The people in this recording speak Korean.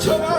상처